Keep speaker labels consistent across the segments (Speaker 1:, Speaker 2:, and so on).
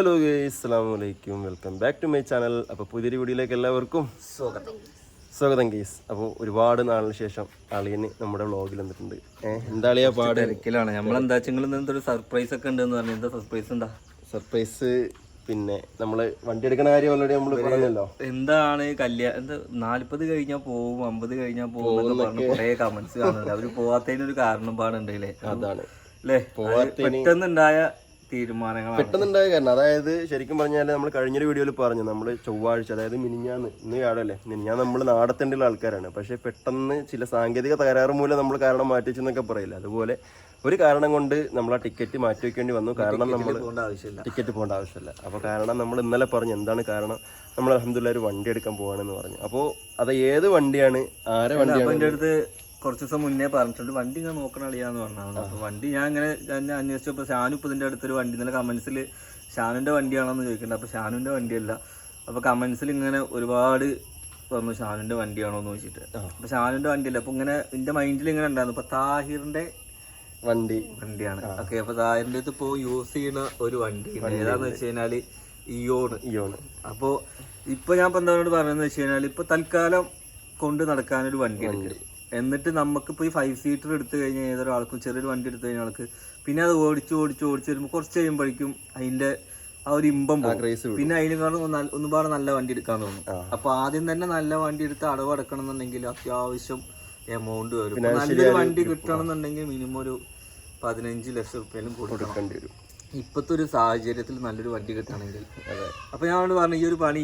Speaker 1: Hello അസ്സാം വലൈക്കും welcome back to my channel അപ്പോൾ പുതിയൊരു വീഡിയോയിലേക്ക് എല്ലാവർക്കും
Speaker 2: സ്വാഗതം.
Speaker 1: സ്വാഗതം ഗേസ് അപ്പോൾ ഒരുപാട് നാളിന് ശേഷം അളിയന് നമ്മുടെ വ്ളോഗിൽ വന്നിട്ടുണ്ട്. എന്താ അളിയാ പാട്?
Speaker 2: തിരക്കിലാണ്. നമ്മളെന്താ നിങ്ങൾ എന്തൊരു സർപ്രൈസ് ഒക്കെ ഉണ്ട് എന്ന് പറഞ്ഞു. എന്താ സർപ്രൈസ് എന്താ?
Speaker 1: സർപ്രൈസ് പിന്നെ നമ്മൾ വണ്ടി എടുക്കുന്ന കാര്യം ഓൾറെഡി നമ്മൾ പറഞ്ഞല്ലോ.
Speaker 2: എന്താണ് കല്യാണം എന്താ നാല്പത് കഴിഞ്ഞാൽ പോവും അമ്പത് കഴിഞ്ഞാൽ പോകും എന്ന് പറഞ്ഞ് കുറേ കമന്റ്സ് കാണുന്നുണ്ട്. അവർ പോവാത്തതിനൊരു കാരണം പാടുണ്ടല്ലേ
Speaker 1: അതാണ്.
Speaker 2: അല്ലേ? പെട്ടെന്നുണ്ടായ തീരുമാനങ്ങളാണ്.
Speaker 1: പെട്ടെന്നുണ്ടായ കാരണം അതായത് ശരിക്കും പറഞ്ഞാൽ നമ്മൾ കഴിഞ്ഞൊരു വീഡിയോയിൽ പറഞ്ഞു നമ്മൾ ചൊവ്വാഴ്ച അതായത് മിനിഞ്ഞാന്ന് ഇന്ന് കാടല്ലേ മിനിഞ്ഞാന്ന് നമ്മൾ നാടത്തേണ്ടുള്ള ആൾക്കാരാണ്. പക്ഷേ പെട്ടെന്ന് ചില സാങ്കേതിക തകരാറ് മൂലം നമ്മൾ കാരണം മാറ്റിച്ചെന്നൊക്കെ പറയില്ല? അതുപോലെ ഒരു കാരണം കൊണ്ട് നമ്മൾ ആ ടിക്കറ്റ് മാറ്റി വെക്കേണ്ടി വന്നു. കാരണം നമ്മൾ ടിക്കറ്റ് പോകേണ്ട ആവശ്യമില്ല. അപ്പോൾ കാരണം നമ്മൾ ഇന്നലെ പറഞ്ഞു എന്താണ് കാരണം? നമ്മൾ അലഹമുല്ല ഒരു വണ്ടി എടുക്കാൻ പോവാണെന്ന് പറഞ്ഞു. അപ്പോൾ അത് ഏത് വണ്ടിയാണ്? ആരെ
Speaker 2: വണ്ടി
Speaker 1: വണ്ടിയാണ്
Speaker 2: അടുത്ത് കുറച്ച് ദിവസം മുന്നേ പറഞ്ഞിട്ടുണ്ട് വണ്ടി ഇങ്ങനെ നോക്കണ അളിയാന്ന് പറഞ്ഞാൽ അപ്പൊ വണ്ടി ഞാൻ ഇങ്ങനെ ഞാൻ അന്വേഷിച്ചപ്പോൾ ഷാനു ഇപ്പൊ ഇതിന്റെ അടുത്തൊരു വണ്ടി ഇന്നലെ കമന്റ്സിൽ ഷാനുന്റെ വണ്ടിയാണെന്ന് ചോദിക്കുന്നുണ്ട്. അപ്പൊ ഷാനുന്റെ വണ്ടിയല്ല. അപ്പൊ കമന്റ്സിൽ ഇങ്ങനെ ഒരുപാട് പറഞ്ഞു ഷാനുന്റെ വണ്ടിയാണോ എന്ന് ചോദിച്ചിട്ട് അപ്പൊ ഷാനുന്റെ വണ്ടിയല്ല. അപ്പൊ ഇങ്ങനെ എന്റെ മൈൻഡിൽ ഇങ്ങനെ ഉണ്ടായിരുന്നു. അപ്പൊ താഹിറിന്റെ
Speaker 1: വണ്ടി.
Speaker 2: വണ്ടിയാണ്. ഓക്കെ അപ്പൊ താഹിറിന്റെ അടുത്ത് ഇപ്പോ യൂസ് ചെയ്യുന്ന ഒരു വണ്ടി. ഏതാന്ന് വെച്ച് കഴിഞ്ഞാൽ ഇയോണ്.
Speaker 1: ഇയോണ്.
Speaker 2: അപ്പോ ഇപ്പൊ ഞാൻ ഇപ്പൊ എന്താ പറയുന്നത് വെച്ച് കഴിഞ്ഞാൽ ഇപ്പൊ തൽക്കാലം കൊണ്ട് നടക്കാനൊരു വണ്ടി എടുക്കുക എന്നിട്ട് നമുക്ക് ഇപ്പോൾ ഈ ഫൈവ് സീറ്റർ എടുത്തു കഴിഞ്ഞാൽ ഏതൊരാൾക്കും ചെറിയൊരു വണ്ടി എടുത്തു കഴിഞ്ഞാൽ ആൾക്ക് പിന്നെ അത് ഓടിച്ച് ഓടിച്ച് ഓടിച്ച് വരുമ്പോൾ കുറച്ച് കഴിയുമ്പോഴേക്കും അതിന്റെ ആ ഒരു ഇമ്പം പോകും. പിന്നെ അതിനേക്കാളും ഒന്ന് ഒരുപാട് നല്ല വണ്ടി എടുക്കാൻ തോന്നും. അപ്പൊ ആദ്യം തന്നെ നല്ല വണ്ടി എടുത്ത് അടവ് അടക്കണം എന്നുണ്ടെങ്കിൽ അത്യാവശ്യം എമൗണ്ട് വരും. നല്ലൊരു വണ്ടി കിട്ടണം എന്നുണ്ടെങ്കിൽ മിനിമം ഒരു പതിനഞ്ച് ലക്ഷം റുപ്യയിലും കൊടുക്കണം.
Speaker 1: കൊടുക്കേണ്ടി വരും
Speaker 2: ഇപ്പോഴത്തെ ഒരു സാഹചര്യത്തിൽ നല്ലൊരു വണ്ടി കിട്ടണമെങ്കിൽ. അപ്പൊ ഞാൻ പറഞ്ഞു ഈ ഒരു പണി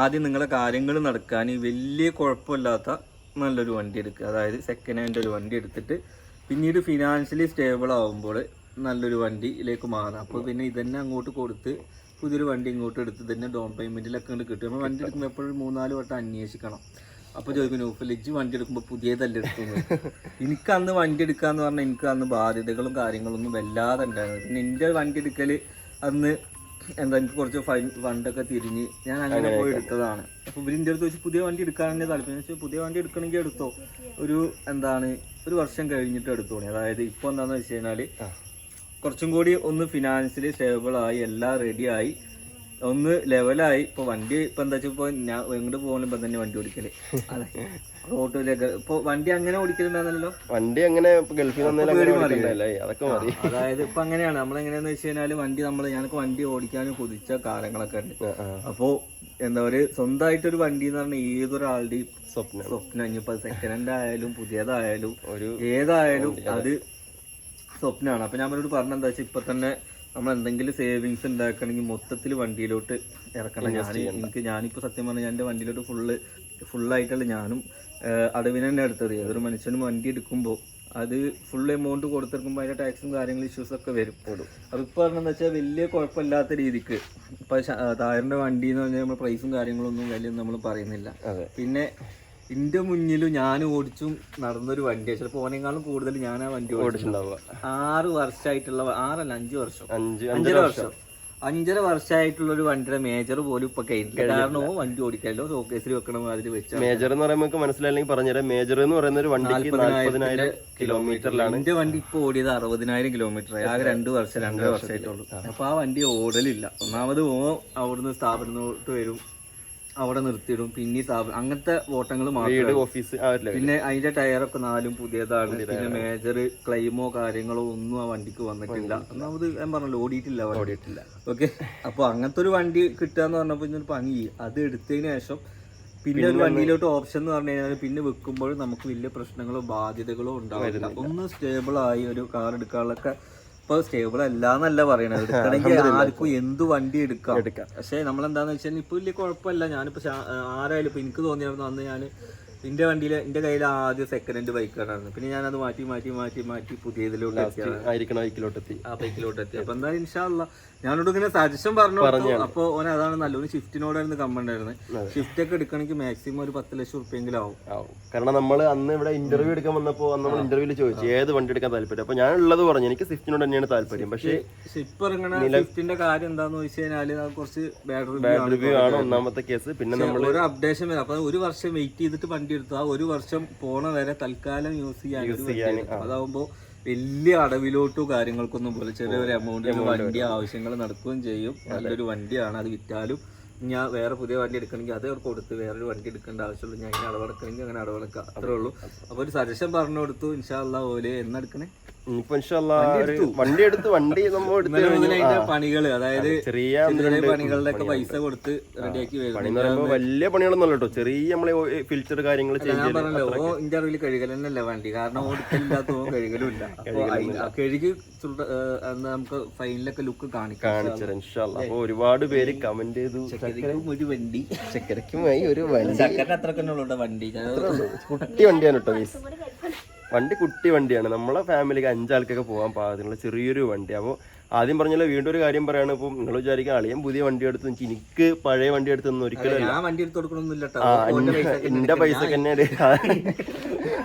Speaker 2: ആദ്യം നിങ്ങളുടെ കാര്യങ്ങൾ നടക്കാൻ വലിയ കുഴപ്പമില്ലാത്ത നല്ലൊരു വണ്ടി എടുക്കുക. അതായത് സെക്കൻഡ് ഹാൻഡ് ഒരു വണ്ടി എടുത്തിട്ട് പിന്നീട് ഫിനാൻഷ്യലി സ്റ്റേബിൾ ആവുമ്പോൾ നല്ലൊരു വണ്ടിയിലേക്ക് മാറാം. അപ്പോൾ പിന്നെ ഇതന്നെ അങ്ങോട്ട് കൊടുത്ത് പുതിയൊരു വണ്ടി ഇങ്ങോട്ട് എടുത്ത് തന്നെ ഡൗൺ പേയ്മെന്റിലൊക്കെ ഉണ്ട് കിട്ടും. നമ്മൾ വണ്ടി എടുക്കുമ്പോൾ എപ്പോഴും മൂന്നാൽ വട്ടം അന്വേഷിക്കണം. അപ്പോൾ ചോദിക്കും നൂഫൽ ഇജ്ജ് വണ്ടി എടുക്കുമ്പോൾ പുതിയതല്ല എടുക്കുന്നത് എനിക്ക് അന്ന് വണ്ടി എടുക്കാന്ന് പറഞ്ഞാൽ എനിക്ക് അന്ന് ബാധ്യതകളും കാര്യങ്ങളൊന്നും വല്ലാതെ ഉണ്ടായിരുന്നു പിന്നെ എന്റെ വണ്ടി എടുക്കൽ അന്ന് എന്താ എനിക്ക് കുറച്ച് ഫൈൻ ഫണ്ടൊക്കെ തിരിഞ്ഞ് ഞാൻ അങ്ങനെ പോയി എടുത്തതാണ്. അപ്പൊ ഇവരിന്റെ അടുത്ത് വെച്ച് പുതിയ വണ്ടി എടുക്കാൻ തന്നെ താല്പര്യം. വെച്ചാൽ പുതിയ വണ്ടി എടുക്കണമെങ്കിൽ എടുത്തോ. ഒരു എന്താണ് ഒരു വർഷം കഴിഞ്ഞിട്ട് എടുത്തോണി അതായത് ഇപ്പോൾ എന്താണെന്ന് വെച്ച് കഴിഞ്ഞാൽ കുറച്ചും കൂടി ഒന്ന് ഫിനാൻഷ്യലി സ്റ്റേബിൾ ആയി എല്ലാം റെഡിയായി ഒന്ന് ലെവലായി ഇപ്പൊ വണ്ടി ഇപ്പൊ എന്താ വെച്ചാൽ ഇപ്പൊ ഞാൻ എങ്ങോട്ട് പോകണം ഇപ്പൊ തന്നെ വണ്ടി ഓടിക്കൽ. റോട്ടിലൊക്കെ ഇപ്പൊ വണ്ടി അങ്ങനെ ഓടിക്കലുണ്ടായിരുന്നല്ലോ
Speaker 1: വണ്ടി അങ്ങനെ ഗൾഫിൽ അതൊക്കെ
Speaker 2: അതായത് ഇപ്പൊ അങ്ങനെയാണ്. നമ്മൾ എങ്ങനെയാന്ന് വെച്ച് കഴിഞ്ഞാൽ വണ്ടി നമ്മൾ ഞാനൊക്കെ വണ്ടി ഓടിക്കാനും കൊതിച്ച കാലങ്ങളൊക്കെ ഉണ്ട്. അപ്പോ എന്താ പറയുക സ്വന്തമായിട്ടൊരു വണ്ടി എന്ന് പറഞ്ഞാൽ ഏതൊരാളുടെയും
Speaker 1: സ്വപ്നം.
Speaker 2: സ്വപ്നം. ഇനിയിപ്പോ സെക്കൻഡ് ഹാൻഡ് ആയാലും പുതിയതായാലും
Speaker 1: ഒരു
Speaker 2: ഏതായാലും അത്. സ്വപ്നമാണ് അപ്പൊ ഞാൻ അവരോട് പറഞ്ഞെന്താ വെച്ചാൽ ഇപ്പൊ തന്നെ നമ്മൾ എന്തെങ്കിലും സേവിങ്സ് ഉണ്ടാക്കണമെങ്കിൽ മൊത്തത്തിൽ വണ്ടിയിലോട്ട് ഇറക്കണം ഞാൻ എനിക്ക് ഞാനിപ്പോൾ സത്യം പറഞ്ഞാൽ എന്റെ വണ്ടിയിലോട്ട് ഫുള്ള് ഫുള്ളായിട്ടുള്ള ഞാനും അടവിന് തന്നെ എടുത്തത്. ഏതൊരു മനുഷ്യനും വണ്ടി എടുക്കുമ്പോൾ അത് ഫുൾ എമൗണ്ട് കൊടുത്തെടുക്കുമ്പോൾ അതിന്റെ ടാക്സും കാര്യങ്ങളും ഇഷ്യൂസൊക്കെ വരും. അപ്പോൾ ഇപ്പോൾ പറഞ്ഞെന്ന് വെച്ചാൽ വലിയ കുഴപ്പമില്ലാത്ത രീതിക്ക്. ഇപ്പോൾ തായറിന്റെ വണ്ടി എന്ന് പറഞ്ഞാൽ നമ്മൾ പ്രൈസും കാര്യങ്ങളൊന്നും വലിയ നമ്മൾ പറയുന്നില്ല. പിന്നെ എന്റെ മുന്നിലും ഞാൻ ഓടിച്ചും നടന്നൊരു വണ്ടിയാണ് ചിലപ്പോൾ ഓനേക്കാളും കൂടുതൽ ഞാൻ ആ വണ്ടി ഓടിച്ചു.
Speaker 1: ഓടിച്ചിട്ടുണ്ടാവുക.
Speaker 2: ആറ് വർഷമായിട്ടുള്ള ആറല്ല അഞ്ച് വർഷം.
Speaker 1: അഞ്ച്
Speaker 2: അഞ്ചര വർഷം. അഞ്ചര വർഷമായിട്ടുള്ള ഒരു വണ്ടിയുടെ മേജർ പോലും ഇപ്പൊ കഴിഞ്ഞില്ല കാരണം വണ്ടി ഓടിക്കാമല്ലോ ഷോക്കേസിൽ വെക്കണം അതിൽ വെച്ച
Speaker 1: മേജർ എന്ന് പറയുമ്പോൾ മനസ്സിലായില്ലെങ്കിൽ പറഞ്ഞുതരാം. മേജർ എന്ന് പറയുന്ന ഒരു വണ്ടിക്ക് നാല്പതിനായിരം കിലോമീറ്ററിലാണ്.
Speaker 2: എന്റെ വണ്ടി ഇപ്പൊ ഓടിയത് അറുപതിനായിരം കിലോമീറ്റർ ആകെ രണ്ട് വർഷം രണ്ടര വർഷമായിട്ടുള്ളൂ അപ്പൊ ആ വണ്ടി ഓടലില്ല. ഒന്നാമത് ഓ അവിടുന്ന് സ്ഥാപനത്തോട്ട് വരും. അവിടെ നിർത്തിയിടും. പിന്നെ സ്ഥാപനം അങ്ങനത്തെ ഓട്ടങ്ങൾ
Speaker 1: മാത്രം ഓഫീസ്
Speaker 2: പിന്നെ അതിന്റെ ടയറൊക്കെ നാലും പുതിയതാണ്. പിന്നെ മേജർ ക്ലെയിമോ കാര്യങ്ങളോ ഒന്നും ആ വണ്ടിക്ക് വന്നിട്ടില്ല. ഒന്നാമത് ഞാൻ പറഞ്ഞല്ലോ ഓടിയിട്ടില്ല
Speaker 1: ഓടിയിട്ടില്ല.
Speaker 2: ഓക്കെ. അപ്പൊ അങ്ങനത്തെ ഒരു വണ്ടി കിട്ടുക എന്ന് പറഞ്ഞപ്പോ ഇന്നൊരു പണി. അത് എടുത്തതിന് ശേഷം പിന്നെ ഒരു വണ്ടിയിലോട്ട് ഓപ്ഷൻ എന്ന് പറഞ്ഞു കഴിഞ്ഞാൽ പിന്നെ വെക്കുമ്പോൾ നമുക്ക് വലിയ പ്രശ്നങ്ങളോ ബാധ്യതകളോ ഉണ്ടാവില്ല. ഒന്ന് സ്റ്റേബിൾ ആയി ഒരു കാർ എടുക്കാനുള്ളൊക്കെ ഇപ്പൊ സ്റ്റേബിൾ അല്ല എന്നല്ല പറയണത് എടുക്കണമെങ്കിൽ ആർക്കും എന്ത് വണ്ടി എടുക്കാം.
Speaker 1: എടുക്കാം.
Speaker 2: നമ്മൾ നമ്മളെന്താന്ന് വെച്ചാൽ ഇപ്പൊ വലിയ കുഴപ്പമില്ല. ഞാനിപ്പോ ആരായാലും ഇപ്പൊ എനിക്ക് തോന്നിയായിരുന്നു അന്ന് ഞാൻ എന്റെ വണ്ടിയിൽ എന്റെ കയ്യിൽ ആദ്യം സെക്കൻഡ് ഹാൻഡ് ബൈക്കാണ് പിന്നെ ഞാൻ അത് മാറ്റി മാറ്റി മാറ്റി മാറ്റി പുതിയതിലോട്ട്
Speaker 1: ആയിരിക്കണം ബൈക്കിലോട്ടെത്തി
Speaker 2: ആ ബൈക്കിലോട്ട് എത്തി. അപ്പൊ എന്തായാലും ഇൻഷാല്ല ഞാനോട് ഇങ്ങനെ സജഷൻ പറഞ്ഞു. അപ്പൊ ഓൻ അതാണ് നല്ലൊരു ഷിഫ്റ്റിനോടായിരുന്നു കമ്പണ്ടായിരുന്നത് ഷിഫ്റ്റ് ഒക്കെ എടുക്കണമെങ്കിൽ മാക്സിമം ഒരു പത്ത് ലക്ഷം റുപ്യെങ്കിലും ആവും.
Speaker 1: കാരണം നമ്മൾ അന്ന് ഇവിടെ ഇന്റർവ്യൂ എടുക്കാൻ വന്നപ്പോൾ നമ്മൾ ഇന്റർവ്യൂവിൽ ചോദിച്ചു ഏത് വണ്ടി എടുക്കാൻ താല്പര്യം? അപ്പൊ ഞാൻ ഉള്ളത് പറഞ്ഞു എനിക്ക് സ്വിഫ്റ്റിനോട് തന്നെയാണ് താല്പര്യം. പക്ഷേ
Speaker 2: ഇപ്പൊ ഇറങ്ങണ ഷിഫ്റ്റിന്റെ കാര്യം എന്താന്ന് വെച്ച് കഴിഞ്ഞാൽ അത് കുറച്ച് ബാഡ്
Speaker 1: റിവ്യൂ ആണ് ഒന്നാമത്തെ കേസ് പിന്നെ നമ്മൾ
Speaker 2: ഒരു അപ്ഡേഷൻ വരും. അപ്പൊ ഒരു വർഷം വെയിറ്റ് ചെയ്തിട്ട് വണ്ടി എടുത്തു ആ ഒരു വർഷം പോണ വരെ തൽക്കാലം യൂസ് ചെയ്യാൻ. അതാവുമ്പോ വലിയ അടവിലോട്ടോ കാര്യങ്ങൾക്കൊന്നും പോലെ ചെറിയൊരു എമൗണ്ടിൽ വണ്ടി ആവശ്യങ്ങൾ നടക്കുകയും ചെയ്യും. നല്ലൊരു വണ്ടിയാണ്. അത് വിറ്റാലും ഞാൻ വേറെ പുതിയ വണ്ടി എടുക്കണമെങ്കിൽ അത് കൊടുത്ത് വേറൊരു വണ്ടി എടുക്കേണ്ട ആവശ്യമുള്ളൂ. ഞാൻ ഇങ്ങനെ അടവടക്കണമെങ്കിൽ അങ്ങനെ അടവടക്കാം. അത്രേ ഉള്ളൂ. അപ്പോൾ ഒരു സജഷൻ പറഞ്ഞു കൊടുത്തു. ഇൻഷാല്ല ഓൽ. എന്നെടുക്കണേ
Speaker 1: ഇനിയിപ്പോ ഇൻഷാല്ലാ ഒരു വണ്ടി എടുത്ത് വണ്ടി നമ്മൾ എടുത്ത്
Speaker 2: പണികൾ അതായത്
Speaker 1: ചെറിയ
Speaker 2: പണികളുടെ പൈസ കൊടുത്ത് റെഡിയാക്കി
Speaker 1: പണി
Speaker 2: വരുന്നത്
Speaker 1: എന്ന് പറയുമ്പോൾ വലിയ പണികളൊന്നും അല്ലട്ടോ. ചെറിയ നമ്മളെ ഫിൽച്ചർ കാര്യങ്ങൾ
Speaker 2: ഇന്റെ അറിവിൽ കഴുകൽ തന്നെയല്ല വണ്ടി. കാരണം ഓടിക്കില്ലാത്ത കഴുകലും ഇല്ല കഴുകി നമുക്ക് ഫൈനലൊക്കെ ലുക്ക് കാണിക്കാം.
Speaker 1: കാണിച്ചത് ഇൻഷാല്ല അപ്പൊ ഒരുപാട് പേര് കമന്റ് ചെയ്തു.
Speaker 2: ചക്കരക്കും ഒരു വണ്ടി.
Speaker 1: ചക്കരക്കുമായി ഒരു വണ്ടി.
Speaker 2: ചക്കര അത്ര വണ്ടി
Speaker 1: കുട്ടി വണ്ടിയാണ് കേട്ടോ മീസ് വണ്ടി കുട്ടി വണ്ടിയാണ്. നമ്മളെ ഫാമിലിക്ക് അഞ്ചാൾക്കൊക്കെ പോകാൻ പാകത്തിനുള്ള ചെറിയൊരു വണ്ടി. അപ്പോൾ ആദ്യം പറഞ്ഞല്ലോ വീണ്ടും ഒരു കാര്യം പറയാണ്. ഇപ്പം നിങ്ങൾ വിചാരിക്കുക അളിയൻ പുതിയ വണ്ടി എടുത്തു എനിക്ക് പഴയ വണ്ടി എടുത്തൊന്നും ഒരിക്കലും എന്റെ പൈസ തന്നെ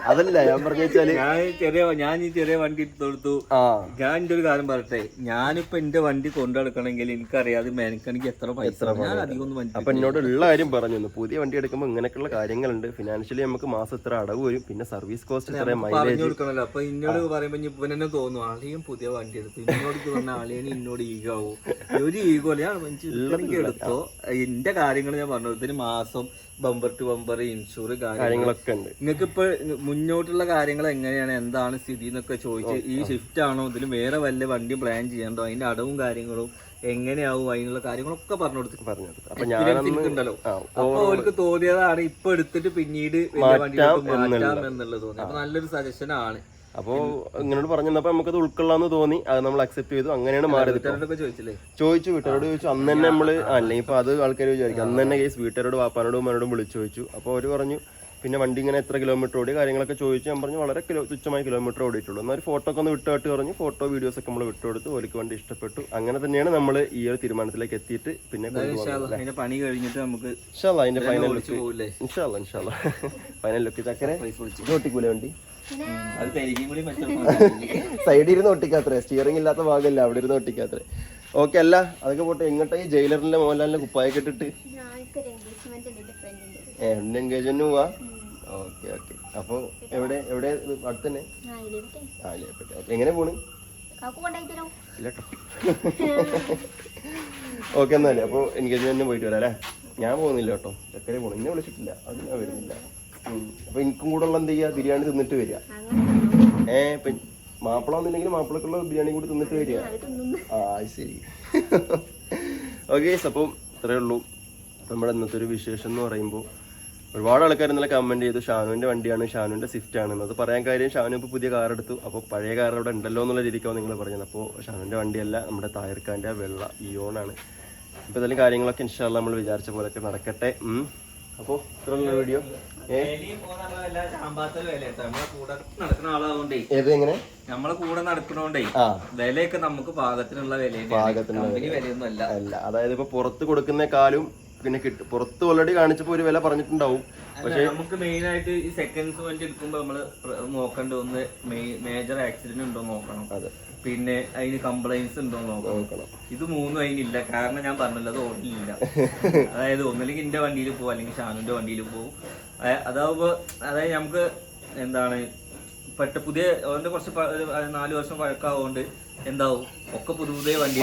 Speaker 1: അതല്ല ഞാൻ പറഞ്ഞു വെച്ചാൽ
Speaker 2: ഞാൻ ചെറിയ ഞാൻ ഈ ചെറിയ വണ്ടി എടുത്ത് കൊടുത്തു
Speaker 1: ആ.
Speaker 2: ഞാൻ എന്റെ ഒരു കാര്യം പറയട്ടെ ഞാനിപ്പോ എന്റെ വണ്ടി കൊണ്ടുനടക്കണമെങ്കിൽ എനിക്കറിയാതെ മേനക്കണെങ്കിൽ എത്ര പൈസ ഞാൻ അധികം ഒന്നും വണ്ടി
Speaker 1: അപ്പൊ എന്നോട് ഉള്ള കാര്യം പറഞ്ഞു. പുതിയ വണ്ടി എടുക്കുമ്പോൾ ഇങ്ങനെയൊക്കെയുള്ള കാര്യങ്ങളുണ്ട്. ഫിനാൻഷ്യലി നമുക്ക് മാസം ഇത്ര അടവ് വരും. പിന്നെ സർവീസ് കോസ്റ്റ് ഇത്ര മൈലേജ്
Speaker 2: കൊടുക്കണല്ലോ. അപ്പൊ ഇന്നോട് പറയുമ്പോ ഇപ്പൊ എന്നെ തന്നെ തോന്നും ആളിയും പുതിയ വണ്ടി എടുത്തു. ഇന്നോട് പറഞ്ഞ ആളെയും ഇന്നോട് ഈഗോ ഒരു ഈഗോ ഞാൻ എടുത്തോ? എന്റെ കാര്യങ്ങൾ ഞാൻ പറഞ്ഞു ഇതിന് മാസം ബമ്പർ ടു ബമ്പർ ഇൻഷൂർ
Speaker 1: കാര്യങ്ങളൊക്കെ. ഉണ്ട്.
Speaker 2: നിങ്ങൾക്ക് ഇപ്പൊ മുന്നോട്ടുള്ള കാര്യങ്ങൾ എങ്ങനെയാണ്? എന്താണ് സ്ഥിതി എന്നൊക്കെ ചോദിച്ച് ഈ ഷിഫ്റ്റ് ആണോ? ഇതിൽ വേറെ വല്ല വണ്ടി പ്ലാൻ ചെയ്യണ്ടോ അതിന്റെ അടവും കാര്യങ്ങളും എങ്ങനെയാവും? അതിനുള്ള കാര്യങ്ങളൊക്കെ പറഞ്ഞു കൊടുത്തു
Speaker 1: പറഞ്ഞു
Speaker 2: എനിക്കുണ്ടല്ലോ. അപ്പൊ അവർക്ക് തോന്നിയതാണ് ഇപ്പൊ എടുത്തിട്ട് പിന്നീട് മാറ്റാം എന്നുള്ളത്. തോന്നി. അപ്പൊ നല്ലൊരു സജഷൻ ആണ്.
Speaker 1: അപ്പോൾ ഇങ്ങനോട് പറഞ്ഞു തന്നപ്പോ നമുക്കത് ഉൾക്കൊള്ളാന്ന് തോന്നി. അത് നമ്മൾ അക്സെപ്റ്റ് ചെയ്തു. അങ്ങനെയാണ് മാറിയത് ചോദിച്ചു വീട്ടുകാരോട് ചോദിച്ചു. അന്ന് തന്നെ നമ്മൾ അല്ലെങ്കിൽ ഇപ്പൊ അത് ആൾക്കാർ വിചാരിക്കും. അന്ന് തന്നെ കേസ് വീട്ടുകാരോട് വാപ്പാനോടും മനോടും വിളിച്ചു ചോദിച്ചു. അപ്പോൾ അവർ പറഞ്ഞു പിന്നെ വണ്ടി ഇങ്ങനെ എത്ര കിലോമീറ്റർ ഓടി കാര്യങ്ങളൊക്കെ ചോദിച്ചു. ഞാൻ പറഞ്ഞു വളരെ കിലോ തുച്ഛമായ കിലോമീറ്റർ ഓടിയിട്ടുള്ളൂ. എന്നാൽ ഒരു ഫോട്ടോ ഒക്കെ ഒന്ന് വിട്ടുകാട്ട് പറഞ്ഞു. ഫോട്ടോ വീഡിയോസ് ഒക്കെ നമ്മൾ വിട്ടുകൊടുത്ത് ഓലിക്ക് വണ്ടി ഇഷ്ടപ്പെട്ടു. അങ്ങനെ തന്നെയാണ് നമ്മൾ ഈ ഒരു തീരുമാനത്തിലേക്ക് എത്തിയിട്ട് പിന്നെ
Speaker 2: പണി കഴിഞ്ഞിട്ട് നമുക്ക്
Speaker 1: ഇൻഷാല്ല അതിന്റെ ഫൈനൽ ലുക്ക് ഇൻഷാല്ല ഇൻഷാല്ല ഫൈനൽ ലുക്ക് ചക്കര ഓട്ടിക്കൂലേ വണ്ടി? സൈഡിൽ ഇരുന്ന് ഒട്ടിക്കാത്രേ സ്റ്റിയറിംഗ് ഇല്ലാത്ത ഭാഗമല്ല അവിടെ ഇരുന്ന് ഒട്ടിക്കാത്രേ ഓക്കെ അല്ല അതൊക്കെ പോട്ടെ. എങ്ങോട്ടാ ഈ ജയിലറിന്റെ മോഹൻലാലിന്റെ കുപ്പായൊക്കെ ഇട്ടിട്ട്?
Speaker 3: ഞാനിക്കൊരു എൻഗേജ്മെന്റ് എന്റെ
Speaker 1: പോവാ? ഓക്കെ ഓക്കെ അപ്പൊ എവിടെ എവിടെ അടുത്തന്നെ എങ്ങനെ പോണ്?
Speaker 3: കാക്കു കൊണ്ടായി തരോ
Speaker 1: ഇല്ലട്ടോ. ഓക്കെ എന്നാലേ അപ്പോൾ എൻഗേജ്മെന്റിന് പോയിട്ട് വരാം അല്ലേ? ഞാൻ പോകുന്നില്ല കേട്ടോ. ചക്കരെ പോണു. എന്നെ വിളിച്ചിട്ടില്ല. അത് ഞാൻ വരുന്നില്ല. അപ്പൊ എനിക്കും കൂടെ ഉള്ള എന്ത് ചെയ്യുക ബിരിയാണി തിന്നിട്ട് വരിക. ഏ ഇപ്പൊ മാപ്പിള വന്നില്ലെങ്കിൽ മാപ്പിളക്കുള്ള ബിരിയാണി കൂടി തിന്നിട്ട് വരിക. ആ ശരി. ഓക്കെ അപ്പം ഇത്രയേ ഉള്ളൂ നമ്മുടെ ഇന്നത്തെ ഒരു വിശേഷം എന്ന് പറയുമ്പോൾ. ഒരുപാട് ആൾക്കാർ ഇന്നലെ കമന്റ് ചെയ്തു ഷാനുവിന്റെ വണ്ടിയാണ് ഷാനുവിന്റെ സ്വിഫ്റ്റ് ആണ് അത് പറയാൻ കാര്യം ഷാനു ഇപ്പോൾ പുതിയ കാർ എടുത്തു. അപ്പോൾ പഴയ കാർ അവിടെ ഉണ്ടല്ലോ എന്നുള്ള രീതിക്കാണ് നിങ്ങൾ പറഞ്ഞത്. അപ്പോൾ ഷാനുവിന്റെ വണ്ടിയല്ല നമ്മുടെ തായർക്കാന്റെ വെള്ള ഇയോണാണ് ഇപ്പോൾ ഇതെല്ലാം കാര്യങ്ങളൊക്കെ ഇൻഷാല്ല നമ്മൾ വിചാരിച്ച പോലെയൊക്കെ നടക്കട്ടെ. അപ്പോൾ ഇത്രയുള്ള വീഡിയോ ഏത് എങ്ങനെ?
Speaker 2: നമ്മളെ കൂടെ നടക്കണോണ്ടേ വിലയൊക്കെ നമുക്ക് പാകത്തിനുള്ള
Speaker 1: വില അതായത് ഇപ്പൊ പുറത്ത് കൊടുക്കുന്നേക്കാളും പിന്നെ കിട്ടും പുറത്ത് ഓൾറെഡി കാണിച്ചപ്പോൾ ഒരു വില പറഞ്ഞിട്ടുണ്ടാവും.
Speaker 2: പക്ഷേ നമുക്ക് മെയിൻ ആയിട്ട് ഈ സെക്കൻഡ്സ് വണ്ടി എടുക്കുമ്പോൾ നമ്മൾ പ്ര- നോക്കേണ്ട ഒന്ന് മേജർ ആക്സിഡന്റ് ഉണ്ടോ നോക്കണം.
Speaker 1: അതെ.
Speaker 2: പിന്നെ അതിന് കംപ്ലൈൻസ് ഉണ്ടോ നോക്കണം. ഇത് മൂന്നും അതിനില്ല. കാരണം ഞാൻ പറഞ്ഞല്ലോ അത് ഓടില്ല അതായത് ഒന്നില്ലെങ്കിൽ എന്റെ വണ്ടിയിൽ പോകും അല്ലെങ്കിൽ ഷാനുന്റെ വണ്ടിയിൽ പോകും അതാ- അതാവുമ്പോ അതായത് നമുക്ക് എന്താണ് പെട്ട പുതിയ അവന്റെ കുറച്ച് നാലു വർഷം പഴക്കമാവുകൊണ്ട് എന്താവും? ഒക്കെ പുതിയ പുതിയ വണ്ടി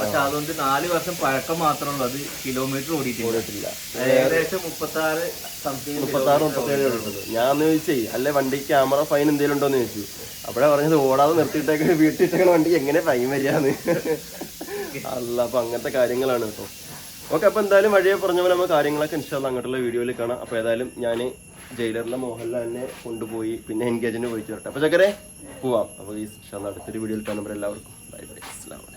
Speaker 2: പക്ഷെ അതുകൊണ്ട് നാല് വർഷം പഴക്കം മാത്രമേ ഉള്ളൂ. അത് കിലോമീറ്റർ ഓടിയിട്ടില്ല. ഏകദേശം മുപ്പത്തി ആറ് സംതിങ്
Speaker 1: മുപ്പത്തേഴ് ഞാൻ ചോദിച്ചേ അല്ലെ വണ്ടി ക്യാമറ ഫൈൻ എന്തെങ്കിലും ഉണ്ടോന്ന് ചോദിച്ചു. അപ്പഴാ പറഞ്ഞത് ഓടാതെ നിർത്തിയിട്ടേക്ക് വീട്ടിട്ടേക്കണ വണ്ടി എങ്ങനെ ഫൈൻ വരികയെന്ന്. അല്ല അപ്പൊ അങ്ങനത്തെ കാര്യങ്ങളാണ് കേട്ടോ ഓക്കെ അപ്പൊ എന്തായാലും വഴിയെ പറഞ്ഞ പോലെ നമ്മൾ കാര്യങ്ങളൊക്കെ ഇൻഷാല്ല അങ്ങോട്ടുള്ള വീഡിയോയിൽ കാണാം. അപ്പൊ ഏതായാലും ഞാൻ ജയിലറിലെ തന്നെ കൊണ്ടുപോയി പിന്നെ എൻഗേജിന് പോയിട്ട് ചേർട്ടെ അപ്പൊ ചക്കരെ പോവാം. അപ്പൊ ഈ അടുത്തൊരു വീഡിയോയിൽ കാണുമ്പോൾ എല്ലാവർക്കും. Bye bye. അലൈക്കും.